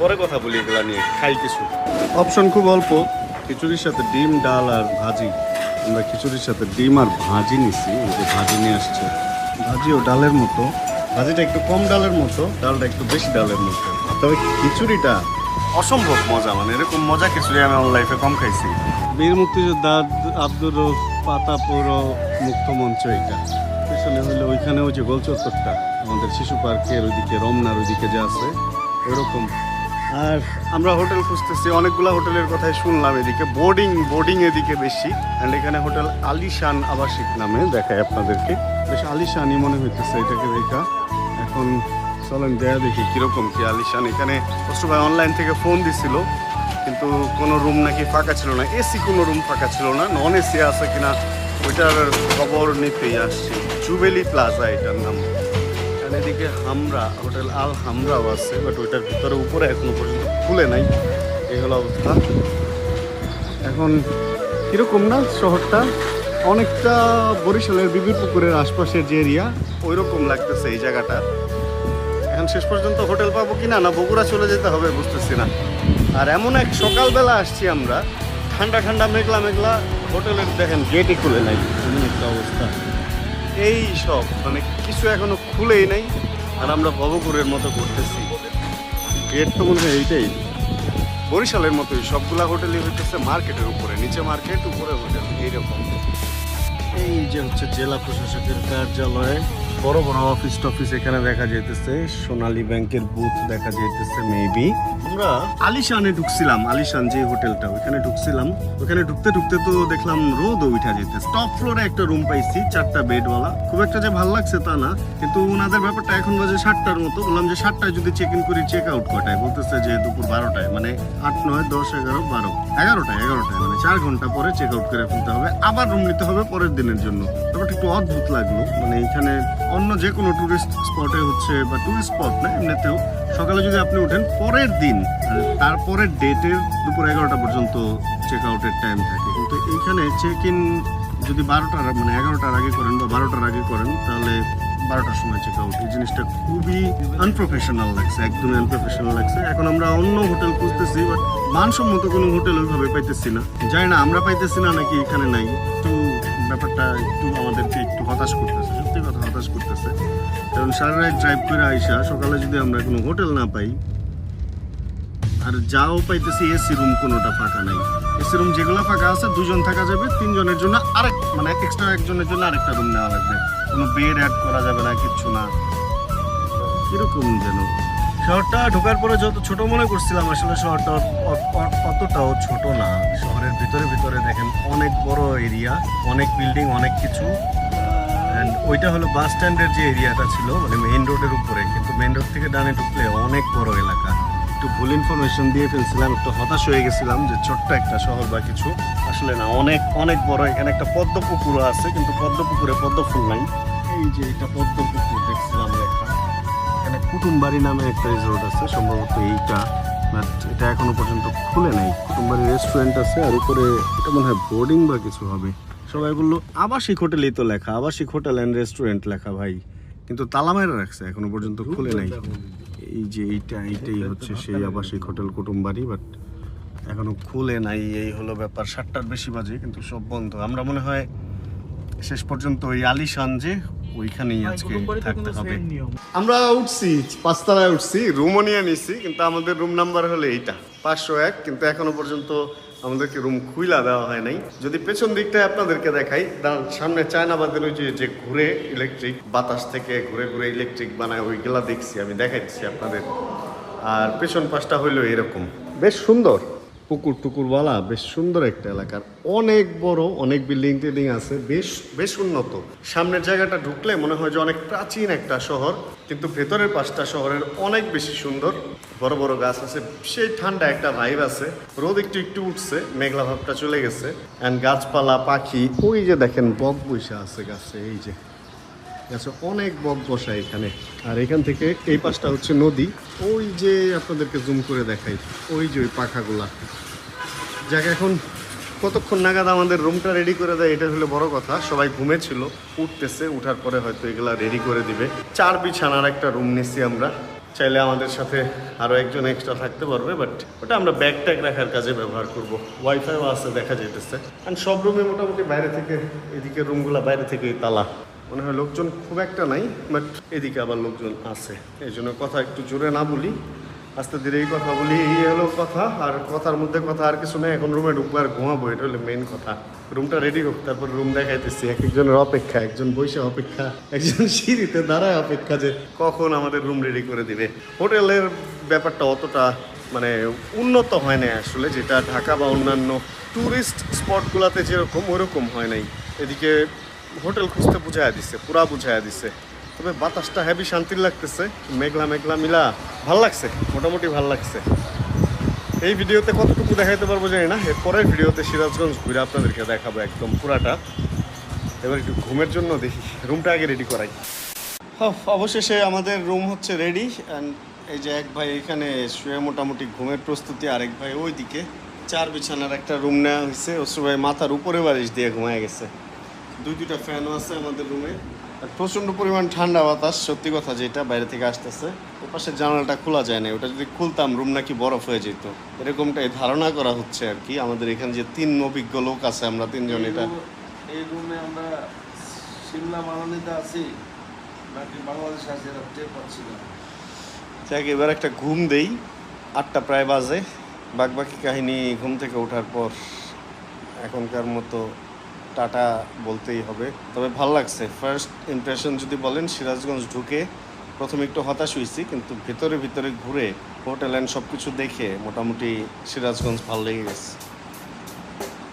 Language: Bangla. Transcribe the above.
পরে কথা বলি এগুলা নিয়ে, খাই কিছু। অপশন খুব অল্প, খিচুড়ির সাথে ডিম, ডাল আর ভাজি। আমরা খিচুড়ির সাথে ডিম আর ভাজি নিছি যে ভাজি নিয়ে আসছে। ভাজি ও ডালের মতো। ভাজিটা একটু কম ডালের মতো, ডালটা একটু বেশি ডালের মতো। তবে খিচুড়িটা অসম্ভব মজা মানে এরকম মজা খিচুড়ি আমি আমার লাইফে কম খাইছি। বীর মুক্তিযোদ্ধা আব্দুর পাতাপুর মুক্ত মঞ্চ এটা। পিছনে হলে ওইখানে ওই যে গোল চত্বরটা আমাদের শিশু পার্কের ওইদিকে, রমনার ওইদিকে যে আছে, ওইরকম। আর আমরা হোটেল খুঁজতেছি, অনেকগুলো হোটেলের কথাই শুনলাম এদিকে। বোর্ডিং বোর্ডিং এদিকে বেশি। অ্যান্ড এখানে হোটেল আলিশান আবাসিক নামে দেখায় আপনাদেরকে। বেশ আলিশানই মনে হইতেছে এটাকে দেখা। এখন চলেন দেয়া দেখি কীরকম কি আলিশান। এখানে কষ্ট ভাই অনলাইন থেকে ফোন দিছিল, কিন্তু কোনো রুম নাকি ফাঁকা ছিল না। এসি কোনো রুম ফাঁকা ছিল না। নন এসি আছে কিনা, ওইটার খবর নিতেই আসছি। জুবেলি প্লাজা এটার নাম। আর এদিকে হামরা, হোটেল আল হামরাও আছে বাট ওইটার ভিতরে উপরে এখনও পর্যন্ত খুলে নাই। এই হলো অবস্থা। এখন কীরকম না শহরটা? অনেকটা বরিশালের বিবির পুকুরের আশপাশের যে এরিয়া ওই রকম লাগতেছে এই জায়গাটা। এখন শেষ পর্যন্ত হোটেল পাবো কিনা না, বগুড়া চলে যেতে হবে বুঝতেছি না। আর এমন এক সকালবেলা আসছি আমরা, ঠান্ডা ঠান্ডা, মেঘলা মেঘলা, হোটেলের দেখেন গেটই খুলে নাই। এমন একটা অবস্থা। এই সব মানে কিছু এখনও খুলেই নাই। আর আমরা ভবপুরের মতো করতেছি গেট তো মনে হয় এইটাই। বরিশালের মতোই সবগুলা হোটেলই হইতেছে মার্কেটের উপরে নিচে মার্কেট উপরে হোটেল এইরকম। এই যে হচ্ছে জেলা প্রশাসকের কার্যালয় বড় বড় অফিস টফিস এখানে দেখা যাইতেছে। সোনালী ব্যাংকের বুথ দেখা যাইতেছে মেবি আমরা আলিশানে ঢুকছিলাম, আলিশান যে হোটেলটা ওখানে ঢুকছিলাম। ওখানে ঢুকতে ঢুকতে তো দেখলাম রোদ উঠা যেতেছে টপ ফ্লোরে একটা রুম পাইছি, চারটা বেডওয়ালা খুব একটা যে ভালো লাগছে তা না, কিন্তু ওনাদের ব্যাপারটা এখন বাজে সাতটার মতো। বললাম যে সাতটায় যদি চেক ইন করি চেক আউট কটায় বলতেছে যে দুপুর বারোটায় মানে আট, নয়, দশ, এগারো, বারো। এগারোটায় এগারোটায় মানে চার ঘণ্টা পরে চেক আউট করে ফেলতে হবে। আবার রুম নিতে হবে পরের দিনের জন্য। ব্যাপারটা একটু অদ্ভুত লাগল। মানে এখানে অন্য যে কোনো টুরিস্ট স্পটে হচ্ছে বা ট্যুরিস্ট স্পট না, এমনিতেও সকালে যদি আপনি ওঠেন, পরের দিন আর তারপরের ডেটের দুপুর এগারোটা পর্যন্ত চেক আউটের টাইম থাকে। কিন্তু এইখানে চেক ইন যদি বারোটার মানে এগারোটার আগে করেন বা বারোটার আগে করেন, তাহলে বারোটার সময় চেক আউট এই জিনিসটা খুবই আনপ্রফেশনাল লাগছে, একদমই আনপ্রফেশনাল লাগছে। এখন আমরা অন্য হোটেল খুঁজতেছি বাট মানসম্মত কোনো হোটেল ওইভাবে পাইতেছি না। যাই না, আমরা পাইতেছি না নাকি এখানে নাই। একটু ব্যাপারটা একটু আমাদেরকে একটু হতাশ করতেছে, সত্যি কথা হতাশ করতেছে। কারণ সারা রাত ড্রাইভ করে আইসা, সকালে যদি আমরা কোনো হোটেল না পাই আর যাও পাইতেছি এসি রুম কোনোটা ফাঁকা নাই। এসি রুম যেগুলো ফাঁকা আছে, দুজন থাকা যাবে, তিনজনের জন্য আরেক মানে এক্সট্রা একজনের জন্য আরেকটা রুম নেওয়া লাগবে। কোনো বেড অ্যাড করা যাবে না, কিচ্ছু না। কীরকম যেন। শহরটা ঢোকার পরে যত ছোট মনে করছিলাম, আসলে শহরটা অতটাও ছোট না। শহরের ভিতরে ভিতরে দেখেন অনেক বড় এরিয়া অনেক বিল্ডিং অনেক কিছু। অ্যান্ড ওইটা হলো বাস স্ট্যান্ডের যে এরিয়াটা ছিল মানে মেইন রোডের উপরে। কিন্তু মেইন রোড থেকে ডানে ঢুকলে অনেক বড় এলাকা। একটু ভুল ইনফরমেশন দিয়ে ফেলছিলাম, একটু হতাশ হয়ে গেছিলাম যে ছোট্ট একটা শহর বা কিছু। আসলে না, অনেক অনেক বড়, এখানে একটা পদ্ম পুকুরও আছে, কিন্তু পদ্ম পুকুরে পদ্ম ফুল নাই। এই যে এটা পদ্ম পুকুর দেখছিলাম এখানে কুটুমবাড়ি নামে একটা রিসোর্ট আছে, সম্ভবত এইটা। বাট এটা এখনও পর্যন্ত খুলে নাই। কুটুমবাড়ি রেস্টুরেন্ট আছে, আর উপরে এটা মনে হয় বোর্ডিং বা কিছু হবে। সবাই বলল, আবাসিক হোটেলেই তো লেখা, আবাসিক হোটেল অ্যান্ড রেস্টুরেন্ট লেখা ভাই। কিন্তু তালা মেরে রাখছে, এখনও পর্যন্ত খুলে নাই। এই যে এইটা এইটাই হচ্ছে সেই আবাসিক হোটেল কুটুমবাড়ি বাট এখনও খুলে নাই। এই হলো ব্যাপার সাতটার বেশি বাজে কিন্তু সব বন্ধ। আমরা মনে হয় শেষ পর্যন্ত ওই আলিশান যে ওইখানেই আজকে থাকতে হবে। আমরা উঠছি পাঁচতলায় উঠছি রুমও নিয়ে নিছি কিন্তু আমাদের রুম নাম্বার হলো এইটা পাঁচশো এক কিন্তু এখনও পর্যন্ত আমাদেরকে রুম খুইলা দেওয়া হয় নাই। যদি পেছন দিকটায় আপনাদেরকে দেখাই তার সামনে চায়নাবাদের ওই যে ঘুরে ইলেকট্রিক বাতাস থেকে ঘুরে ঘুরে ইলেকট্রিক বানায়, ওইগুলা দেখছি, আমি দেখাচ্ছি আপনাদের। আর পেছন পাশটা হইল এরকম। বেশ সুন্দর। পুকুর টুকুরওয়ালা বেশ সুন্দর একটা এলাকার অনেক বড়, অনেক বিল্ডিং টিল্ডিং আছে, বেশ বেশ উন্নত। সামনের জায়গাটা ঢুকলে মনে হয় যে অনেক প্রাচীন একটা শহর, কিন্তু ভেতরের পাশটা শহরের অনেক বেশি সুন্দর। বড় বড় গাছ আছে, সেই ঠান্ডা একটা ভাইব আছে। রোদ একটু একটু উঠছে, মেঘলা ভাবটা চলে গেছে। অ্যান্ড গাছপালা, পাখি, ওই যে দেখেন বক বৈশা আছে গাছে, এই যে। গাছে অনেক বক বসা এখানে। আর এখান থেকে এই পাশটা হচ্ছে নদী। ওই যে আপনাদেরকে জুম করে দেখাই, ওই যে ওই পাখাগুলা। যাক, এখন কতক্ষণ নাগাদ আমাদের রুমটা রেডি করে দেয়, এটা হলো বড় কথা। সবাই ঘুমেছিল, উঠতেছে, উঠার পরে হয়তো এগুলা রেডি করে দিবে। চার বিছানার একটা রুম নিচ্ছি আমরা। চাইলে আমাদের সাথে আরও একজন এক্সট্রা থাকতে পারবে বাট ওটা আমরা ব্যাগ ট্যাগ রাখার কাজে ব্যবহার করব। ওয়াইফাইও আছে, দেখা যেতেছে কারণ সব রুমে মোটামুটি বাইরে থেকে, এদিকে রুমগুলো বাইরে থেকেই তালা। মনে হয় লোকজন খুব একটা নাই বাট এদিকে আবার লোকজন আছে। এই জন্য কথা একটু জোরে না বলি। আস্তে ধীরে এই কথা বলি, এই হলো কথা, আর কথার মধ্যে কথা আর কিছু নেই। এখন রুমে ঢুকবো আর ঘুমাবো, এটা হলো মেন কথা। রুমটা রেডি হোক, তারপর রুম দেখাইতেছি। এক একজনের অপেক্ষা, একজন বৈশা অপেক্ষা, একজন সিঁড়িতে দাঁড়ায় অপেক্ষা যে কখন আমাদের রুম রেডি করে দিবে। হোটেলের ব্যাপারটা অতটা মানে উন্নত হয় না আসলে, যেটা ঢাকা বা অন্যান্য ট্যুরিস্ট স্পটগুলোতে যেরকম, ওরকম হয় নাই। এদিকে হোটেল খুঁজতে বুঝাইয়া দিছে পুরা বুঝাইয়া দিছে। তবে বাতাসটা হেভি শান্তির লাগতেছে মেঘলা মেঘলা মিলা। ভালো লাগছে মোটামুটি ভালো লাগছে। এই ভিডিওতে কতটুকু দেখাইতে পারব জানি না এর পরের ভিডিওতে সিরাজগঞ্জ ঘুরে আপনাদেরকে দেখাবো একদম পুরাটা। এবার একটু ঘুমের জন্য দেখি রুমটা আগে রেডি করাই। হ্যাঁ, অবশেষে আমাদের রুম হচ্ছে রেডি অ্যান্ড এই যে এক ভাই এখানে শুয়ে মোটামুটি ঘুমের প্রস্তুতি আরেক ভাই ওইদিকে। চার বিছানার একটা রুম নেওয়া হয়েছে অসু ভাই মাথার উপরে বালিশ দিয়ে ঘুমায় গেছে। দুই দুইটা ফ্যানও আছে আমাদের রুমে। আর প্রচণ্ড পরিমাণ ঠান্ডা বাতাস সত্যি কথা যেটা বাইরে থেকে আসতেছে। ওপাশের জানালাটা খোলা যায় না ওটা যদি খুলতাম রুম নাকি বরফ হয়ে যেত। এরকমটাই ধারণা করা হচ্ছে আর কি আমাদের এখানে যে তিন অভিজ্ঞ লোক আছে আমরা তিনজন এটা এই রুমে আমরা সিমলা মানালিতে আছি নাকি বাংলাদেশে আছি এটা টের পাচ্ছি না। যাক এবার একটা ঘুম দেই আটটা প্রায় বাজে। বাকি কাহিনী ঘুম থেকে ওঠার পর এখনকার মতো টাটা বলতেই হবে। তবে ভালো লাগছে। ফার্স্ট ইমপ্রেশন যদি বলেন, সিরাজগঞ্জ ঢুকে প্রথমে একটু হতাশ হয়েছি কিন্তু ভিতরে ভিতরে ঘুরে হোটেল অ্যান্ড সব কিছু দেখে মোটামুটি সিরাজগঞ্জ ভালো লেগে গেছে।